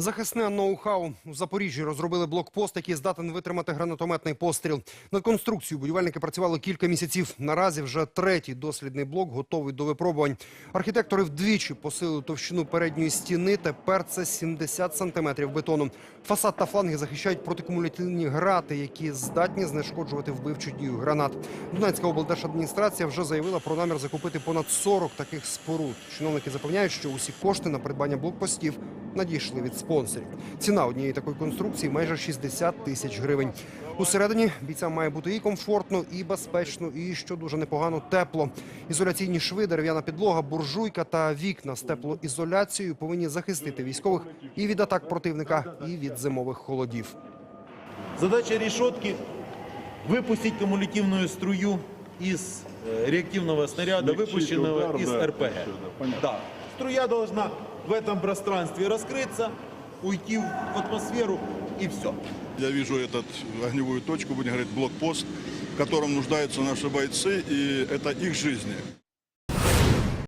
Захисне ноу-хау у Запоріжжі розробили блокпост, який здатен витримати гранатометний постріл. Над конструкцією будівельники працювали кілька місяців. Наразі вже третій дослідний блок готовий до випробувань. Архітектори вдвічі посилили товщину передньої стіни. Тепер це 70 сантиметрів бетону. Фасад та фланги захищають протикумулятивні грати, які здатні знешкоджувати вбивчу дію гранат. Донецька облдержадміністрація вже заявила про намір закупити понад 40 таких споруд. Чиновники запевняють, що усі кошти на придбання блокпостів надійшли від спонсорів. Ціна однієї такої конструкції майже 60 тисяч гривень. Усередині бійцям має бути і комфортно, і безпечно, і що дуже непогано тепло. Ізоляційні шви, дерев'яна підлога, буржуйка та вікна з теплоізоляцією повинні захистити військових і від атак противника, і від зимових холодів. Задача решетки – выпустить кумулятивную струю из э, реактивного снаряда, Смягчить выпущенного удар, из да, РПГ. всё, да, понятно. Да. Струя должна в этом пространстве раскрыться, уйти в атмосферу и все. Я вижу этот огневую точку, будем говорить, блокпост, в котором нуждаются наши бойцы, и это их жизни.